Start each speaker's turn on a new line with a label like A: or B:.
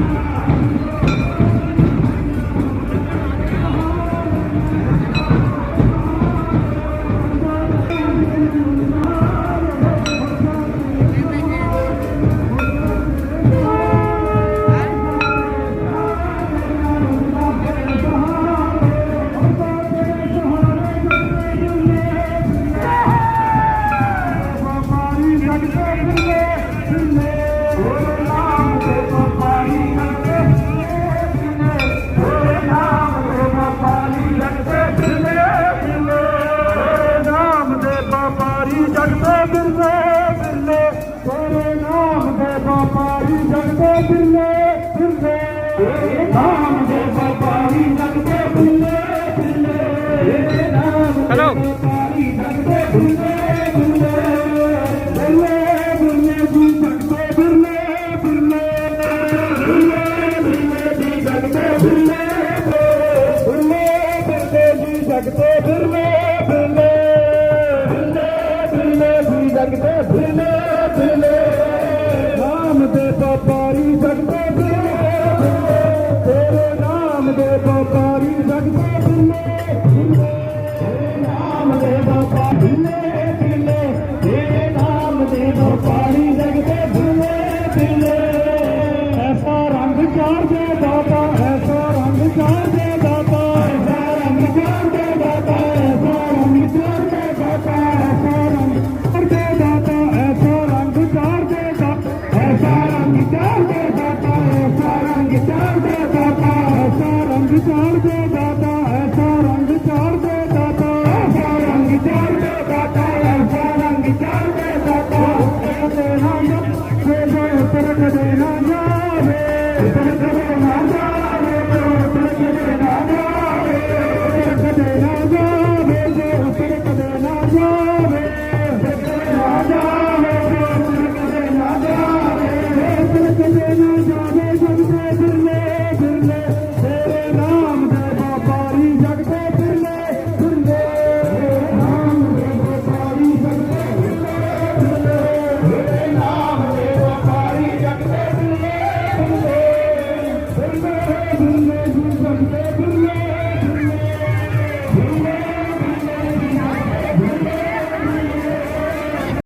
A: Thank you. ਜਗਤੇ ਫਿਰਨੇ ਫਿਰਨੇ ਫਿਰਨੇ ਫਿਰਨੇ ਜਗਤੇ ਫਿਰਨੇ Down, down. Raja Obrigado.